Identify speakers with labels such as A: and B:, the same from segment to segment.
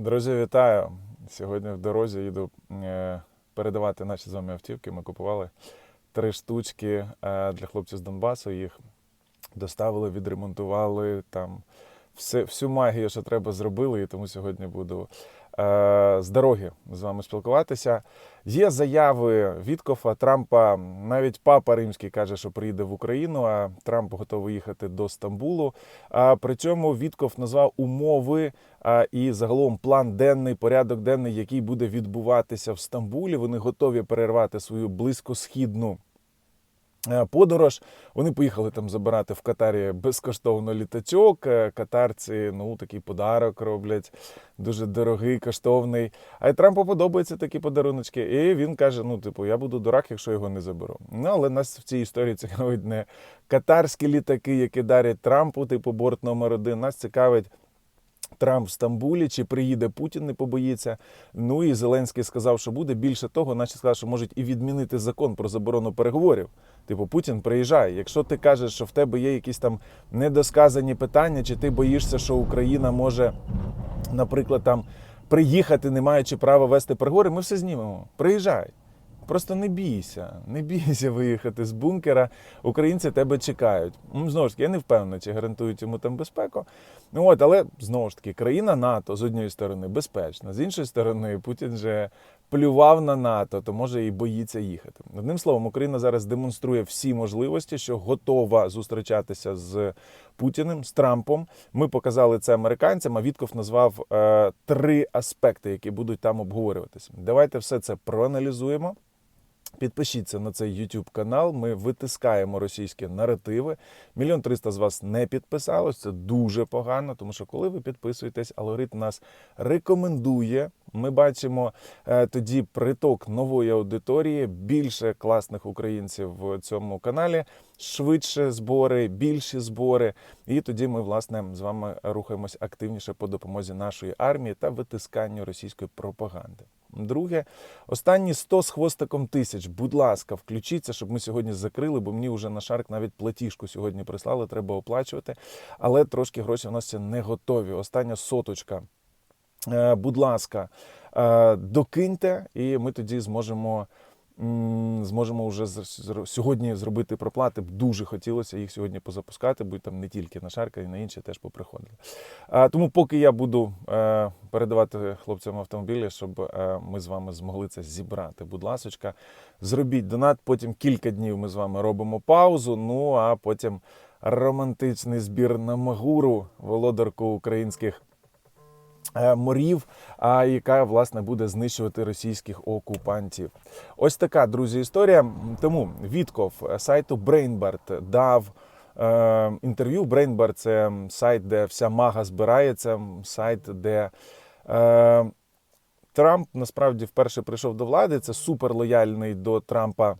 A: Друзі, вітаю! Сьогодні в дорозі їду е, передавати наші з вами автівки. Ми купували три штучки е, для хлопців з Донбасу. Їх доставили, відремонтували там все, всю магію, що треба, зробили. І тому сьогодні буду з дороги з вами спілкуватися. Є заяви Віткофа, Трампа. Навіть папа римський каже, що приїде в Україну, а Трамп готовий їхати до Стамбулу. А при цьому Вітков назвав умови і загалом план денний, порядок денний, який буде відбуватися в Стамбулі. Вони готові перервати свою близькосхідну. Е, Подорож вони поїхали там забирати в Катарі безкоштовно літачок. Е, Катарці ну такий подарок роблять, дуже дорогий, коштовний. А й Трампу подобаються такі подаруночки. І він каже: ну, типу, я буду дурак, якщо його не заберу. Ну але нас в цій історії цікавить не катарські літаки, які дарять Трампу, типу борт номер один. Нас цікавить. Трамп в Стамбулі, чи приїде Путін, не побоїться. Ну і Зеленський сказав, що буде. Більше того, наші сказали, що можуть і відмінити закон про заборону переговорів. Типу, Путін приїжджає. Якщо ти кажеш, що в тебе є якісь там недосказані питання, чи ти боїшся, що Україна може, наприклад, там приїхати, не маючи права вести переговори, ми все знімемо. Приїжджай. Просто не бійся, не бійся виїхати з бункера. Українці тебе чекають. Ну, знову ж таки, я не впевнений, чи гарантують йому там безпеку. Ну от, але знову ж таки, країна НАТО з однієї сторони безпечна, з іншої сторони, Путін же плював на НАТО, то може і боїться їхати. Одним словом, Україна зараз демонструє всі можливості, що готова зустрічатися з Путіним, з Трампом. Ми показали це американцям. А Вітков назвав е, три аспекти, які будуть там обговорюватися. Давайте все це проаналізуємо. Підпишіться на цей YouTube канал. Ми витискаємо російські наративи. Мільйон триста з вас не підписалось. Це дуже погано, тому що коли ви підписуєтесь, алгоритм нас рекомендує. Ми бачимо е, тоді приток нової аудиторії, більше класних українців в цьому каналі, швидше збори, більші збори. І тоді ми, власне, з вами рухаємось активніше по допомозі нашої армії та витисканню російської пропаганди. Друге, останні 100 з хвостиком тисяч. Будь ласка, включіться, щоб ми сьогодні закрили, бо мені вже на шарк навіть платіжку сьогодні прислали, треба оплачувати. Але трошки гроші в нас ще не готові. Остання соточка. Е, Будь ласка, е, докиньте, і ми тоді зможемо. Зможемо вже сьогодні зробити проплати. Дуже хотілося їх сьогодні позапускати, бо там не тільки на шарка, і на інші теж поприходили. Тому, поки я буду е, передавати хлопцям автомобілі, щоб е, ми з вами змогли це зібрати. Будь ласочка, зробіть донат. Потім кілька днів ми з вами робимо паузу. Ну а потім романтичний збір на Магуру, володарку українських е, морів, а яка власне буде знищувати російських окупантів. Ось така друзі історія. Тому Вітков е, сайту Brainbird дав. е, Інтерв'ю Brainbird – це сайт, де вся мага збирається, сайт, де е, Трамп насправді вперше прийшов до влади. Це суперлояльний до Трампа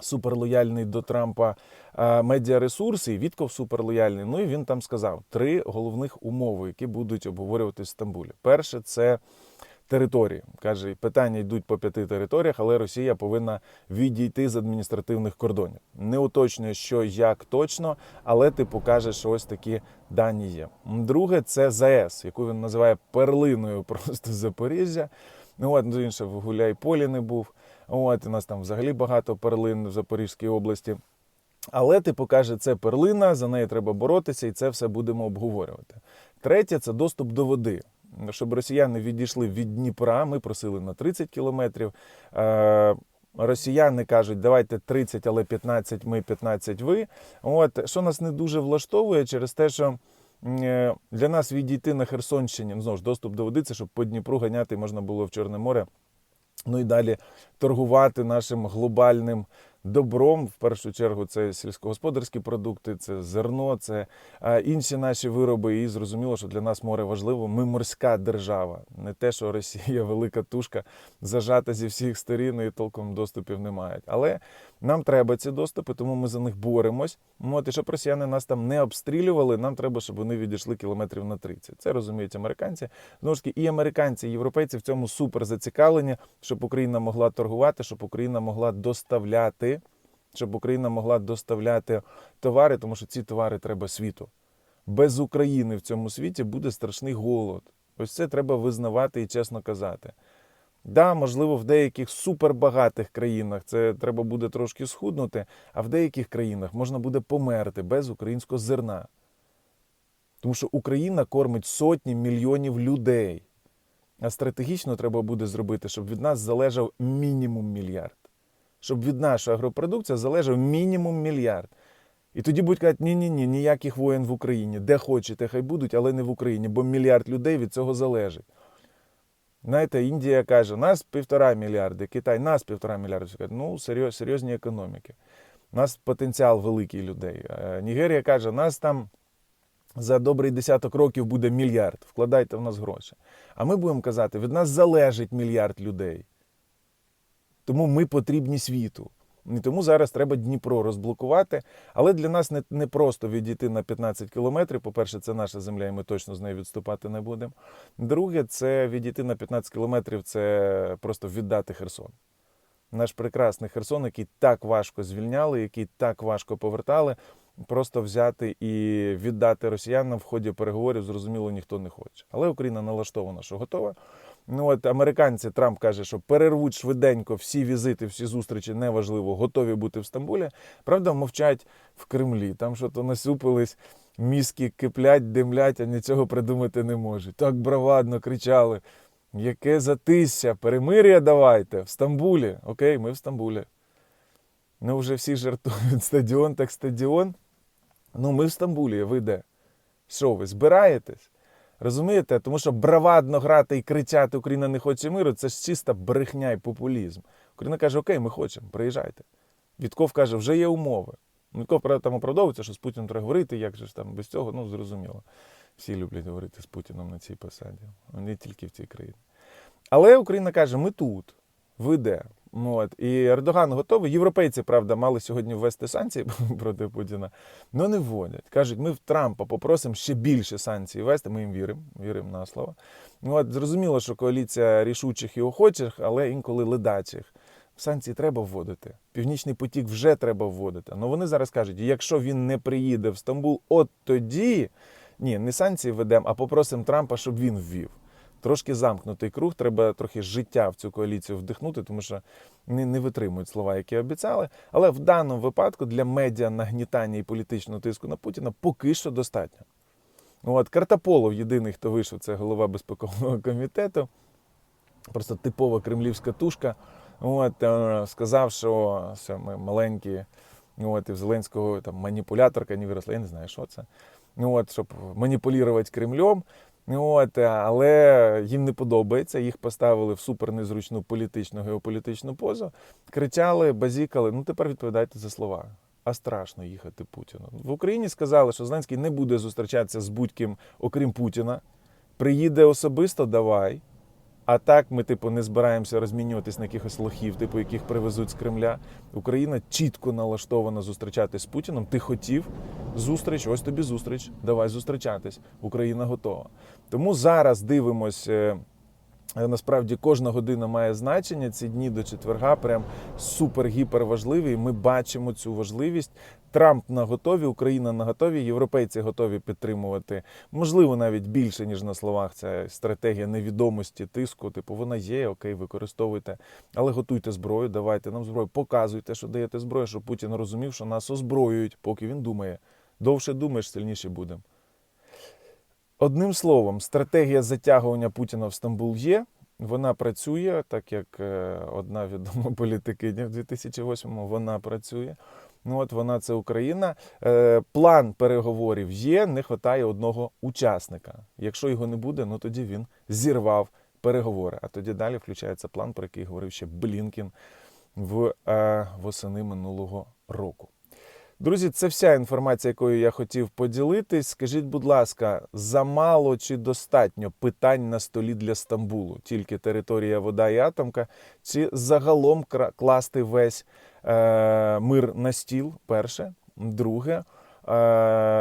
A: суперлояльний до Трампа е, медіаресурси, і Вітков суперлояльний. Ну і він там сказав три головних умови, які будуть обговорювати в Стамбулі. Перше це території. Каже, питання йдуть по п'яти територіях, але Росія повинна відійти з адміністративних кордонів. Не уточнює, що як точно, але типу каже, що ось такі дані є. Друге, це ЗАЕС, яку він називає перлиною просто Запоріжжя. Ну от ну, інше в Гуляйполі не був. От у нас там взагалі багато перлин в Запорізькій області. Але типу каже, це перлина, за неї треба боротися, і це все будемо обговорювати. Третє це доступ до води. Щоб росіяни відійшли від Дніпра, ми просили на 30 кілометрів. Е, Росіяни кажуть, давайте 30, але 15 ми, 15 ви. От що нас не дуже влаштовує через те, що е, для нас відійти на Херсонщині, ну, знову ж доступ до води, це щоб по Дніпру ганяти можна було в Чорне море. Ну і далі торгувати нашим глобальним добром. В першу чергу це сільськогосподарські продукти, це зерно, це інші наші вироби. І зрозуміло, що для нас море важливо. Ми морська держава, не те, що Росія велика тушка зажата зі всіх сторін і толком доступів не мають. Але нам треба ці доступи, тому ми за них боремось. От, і щоб росіяни нас там не обстрілювали, нам треба, щоб вони відійшли кілометрів на 30. Це розуміють американці. Знову ж таки, і американці, і європейці в цьому супер зацікавлені, щоб Україна могла торгувати, щоб Україна могла доставляти, щоб Україна могла доставляти товари, тому що ці товари треба світу. Без України в цьому світі буде страшний голод. Ось це треба визнавати і чесно казати. Да, можливо, в деяких супербагатих країнах це треба буде трошки схуднути, а в деяких країнах можна буде померти без українського зерна. Тому що Україна кормить сотні мільйонів людей. А стратегічно треба буде зробити, щоб від нас залежав мінімум мільярд. Щоб від нашої агропродукції залежав мінімум мільярд. І тоді будуть казати, ні-ні ні, ніяких воєн в Україні. Де хочете, хай будуть, але не в Україні, бо мільярд людей від цього залежить. Знаєте, Індія каже, нас півтора мільярди, Китай нас півтора кажуть, Ну, серйоз, серйозні економіки. У нас потенціал великий людей. Е, Нігерія каже, нас там за добрий десяток років буде мільярд. Вкладайте в нас гроші. А ми будемо казати, від нас залежить мільярд людей. Тому ми потрібні світу. І тому зараз треба Дніпро розблокувати. Але для нас не, не просто відійти на 15 кілометрів. По-перше, це наша земля, і ми точно з нею відступати не будемо. Друге, це відійти на 15 кілометрів, це просто віддати Херсон. Наш прекрасний Херсон, який так важко звільняли, який так важко повертали, просто взяти і віддати росіянам в ході переговорів, зрозуміло, ніхто не хоче. Але Україна налаштована, що готова. Ну от американці Трамп каже, що перервуть швиденько всі візити, всі зустрічі, неважливо, готові бути в Стамбулі. Правда, мовчать в Кремлі. Там що то насупились, мізки киплять, димлять, а нічого придумати не можуть. Так бравадно кричали. Яке затисся, перемир'я давайте в Стамбулі. Окей, ми в Стамбулі. Ну, вже всі жартують. Стадіон, так стадіон. Ну, ми в Стамбулі, ви де? Що ви збираєтесь? Розумієте? Тому що бравадно грати і кричати Україна не хоче миру це ж чиста брехня і популізм. Україна каже, окей, ми хочемо, приїжджайте. Вітков каже, вже є умови. Вітков правда, там оправдовується, що з Путіним треба говорити, як же ж там без цього, ну зрозуміло. Всі люблять говорити з Путіном на цій посаді, не тільки в цій країні. Але Україна каже, ми тут, ви де? Ну, От. І Ердоган готовий. Європейці, правда, мали сьогодні ввести санкції проти Путіна, але не вводять. Кажуть, ми в Трампа попросимо ще більше санкцій ввести. Ми їм віримо, віримо на слово. Ну, от, Зрозуміло, що коаліція рішучих і охочих, але інколи ледачих. Санкції треба вводити. Північний потік вже треба вводити. Але вони зараз кажуть, якщо він не приїде в Стамбул, от тоді ні, не санкції ведемо, а попросимо Трампа, щоб він ввів. Трошки замкнутий круг, треба трохи життя в цю коаліцію вдихнути, тому що не, не витримують слова, які обіцяли. Але в даному випадку для медіа нагнітання і політичного тиску на Путіна поки що достатньо. От Картаполов, єдиний, хто вийшов, це голова безпекового комітету, просто типова кремлівська тушка. От, е, сказав, що все, ми маленькі, от, і в Зеленського там маніпуляторка не виросла, я не знаю, що це. От, щоб маніпулювати Кремлем. От, але їм не подобається. Їх поставили в супер незручну політичну геополітичну позу. Кричали, базікали. Ну тепер відповідайте за слова. А страшно їхати Путіну. В Україні сказали, що Зеленський не буде зустрічатися з будь-ким, окрім Путіна. Приїде особисто, давай. А так ми, типу, не збираємося розмінюватись на якихось лохів, типу, яких привезуть з Кремля. Україна чітко налаштована зустрічатись з Путіном. Ти хотів зустріч, ось тобі зустріч. Давай зустрічатись. Україна готова. Тому зараз дивимось. Е, Насправді кожна година має значення. Ці дні до четверга прям супер-гіпер важливі. І Ми бачимо цю важливість. Трамп на готові, Україна на готові, європейці готові підтримувати. Можливо, навіть більше ніж на словах. Це стратегія невідомості тиску. Типу, вона є, окей, використовуйте, але готуйте зброю, давайте нам зброю, показуйте, що даєте зброю, щоб Путін розумів, що нас озброюють, поки він думає. Довше думаєш, сильніше будемо. Одним словом, стратегія затягування Путіна в Стамбул є. Вона працює, так як е, одна відома політикиня в 2008-му вона працює. Ну от вона це Україна. Е, План переговорів є, не вистачає одного учасника. Якщо його не буде, ну тоді він зірвав переговори. А тоді далі включається план, про який говорив ще Блінкін в е, восени минулого року. Друзі, це вся інформація, якою я хотів поділитись. Скажіть, будь ласка, замало чи достатньо питань на столі для Стамбулу? Тільки територія, вода і атомка, чи загалом класти весь е, мир на стіл? Перше. Друге,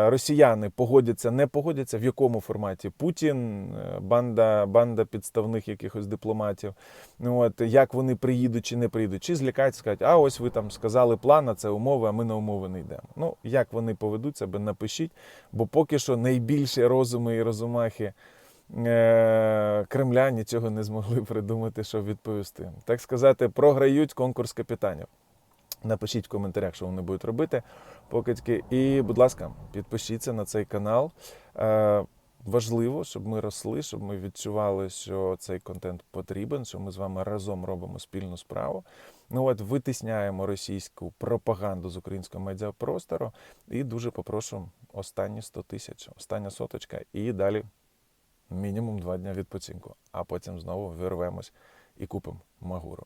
A: росіяни погодяться, не погодяться, в якому форматі? Путін, е, банда, банда підставних якихось дипломатів. Ну, от, як вони приїдуть чи не приїдуть, чи злякаються, скажуть, а ось ви там сказали план, а це умови, а ми на умови не йдемо. Ну, як вони поведуть себе, напишіть, бо поки що найбільші розуми і розумахи е, Кремля нічого не змогли придумати, щоб відповісти. Так сказати, програють конкурс капітанів. Напишіть в коментарях, що вони будуть робити покидьки. І, будь ласка, підпишіться на цей канал. Е, важливо, щоб ми росли, щоб ми відчували, що цей контент потрібен, що ми з вами разом робимо спільну справу. Ну от витисняємо російську пропаганду з українського медіапростору. І дуже попрошу останні 100 тисяч, остання соточка, і далі мінімум два дня відпочинку. А потім знову вирвемось і купимо магуру.